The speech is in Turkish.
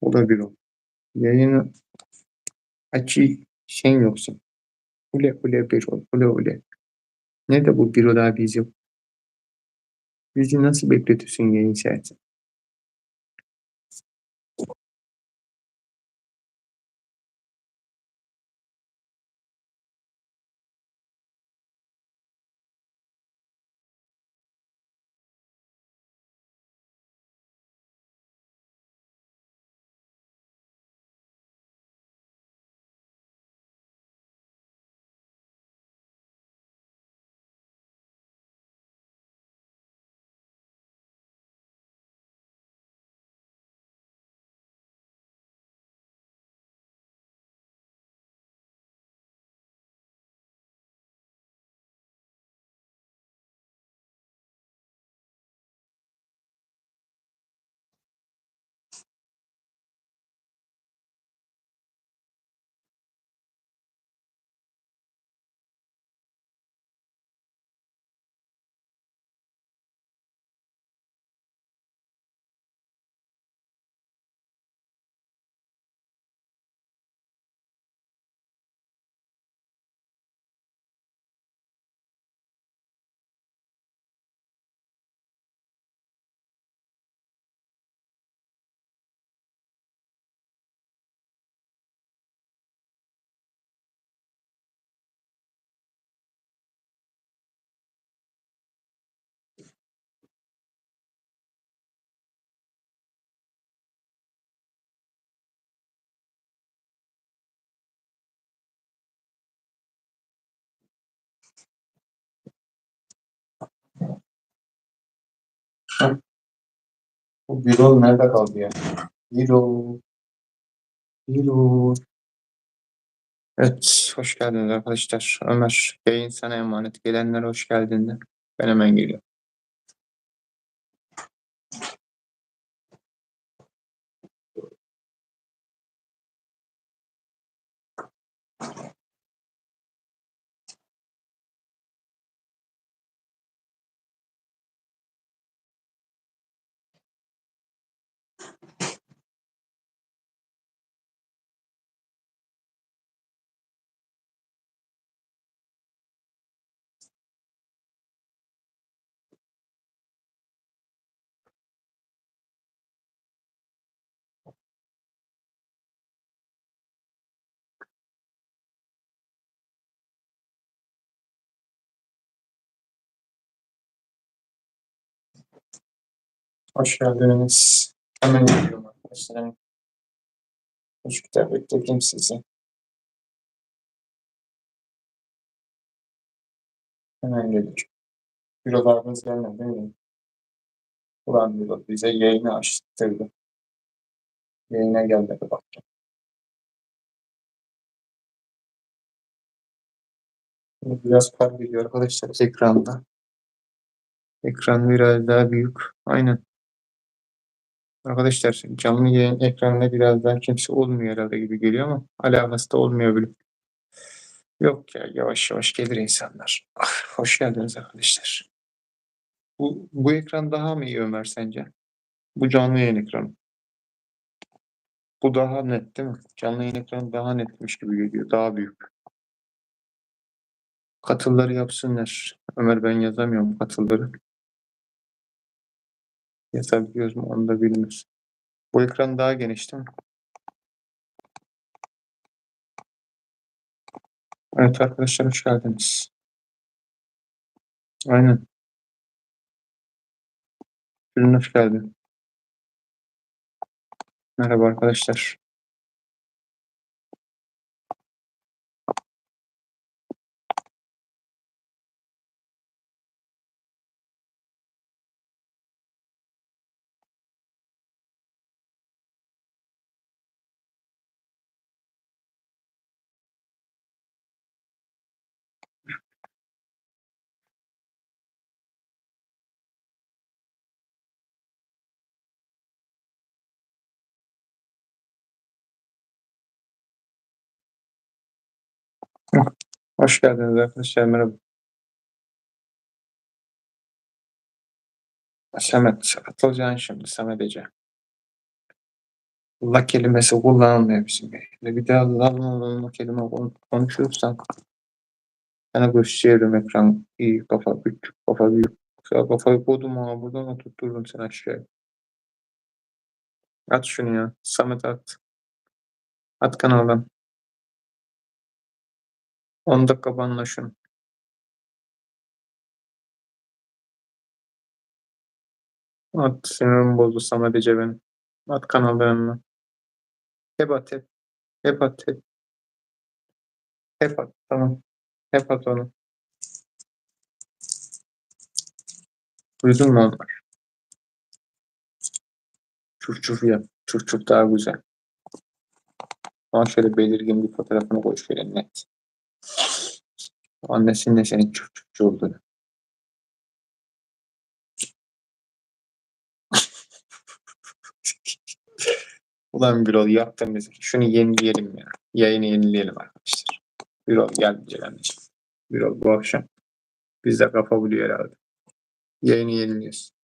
O da bir o. Yayını açı şey yoksa. Ule ule bir o. Ule ule. Ne de bu bir o daha bizim. Bizi nasıl bekletiyorsun yayın saati? Bu Birol nerede kaldı ya? Birol. Birol. Evet, hoş geldiniz arkadaşlar. Ömer, yayın sana emanet. Gelenlere hoş geldin de. Ben hemen geliyorum. Hoş geldiniz. Hemen geliyorum arkadaşlar. Üç kitap bekledim sizi. Hemen geliyorum. Bürolarımız gelmedi değil mi? Ulan büro bize yayını açtırdı. Yayına gelmedi bak. Biraz kar geliyor arkadaşlar ekranda. Ekran biraz daha büyük. Aynen. Arkadaşlar canlı yayın ekranında biraz daha kimse olmuyor herhalde gibi geliyor ama alakası da olmuyor böyle. Yok ya yavaş yavaş gelir insanlar. Ah, hoş geldiniz arkadaşlar. Bu, bu ekran daha mı iyi Ömer sence? Bu canlı yayın ekranı. Bu daha net değil mi? Canlı yayın ekranı daha netmiş gibi geliyor. Daha büyük. Katılları yapsınlar. Ömer ben yazamıyorum katılları. Yazabiliyoruz mu onu da bilmiyoruz. Bu ekran daha geniş değil mi? Evet arkadaşlar hoş geldiniz. Aynen. Ürün hoş geldin. Merhaba arkadaşlar. Hoş geldiniz arkadaşlar. Merhaba. Samet. Atılacaksın şimdi Samet Ece. La kelimesi kullanılmıyor bizim yayında. Bir daha la kelime kon- konuşursan sana gösteririm ekran. İyi kafa küçük kafa büyük. Sağ kafayı koydum ama buradan oturturum seni aşağıya. At şunu ya. Samet at. At kanaldan. 10 dakika banla şunu. At sinirim bozdu Samet Ece benim. At hemen. Hep at hep. Hep at hep. Hep at. Tamam. Hep at onu. Duydun mu onlar? Çuf çuf yap. Çuf çuf daha güzel. Ama şöyle belirgin bir fotoğrafını koy şöyle net. Annesinin de çuf çufçu olduğunu. Ulan Birol yaptın bizi. Şunu yenileyelim ya. Yayını yenileyelim arkadaşlar. Birol gelmeyecek anneciğim. Birol bu akşam bizde kafa buluyor herhalde. Yayını yeniliyoruz.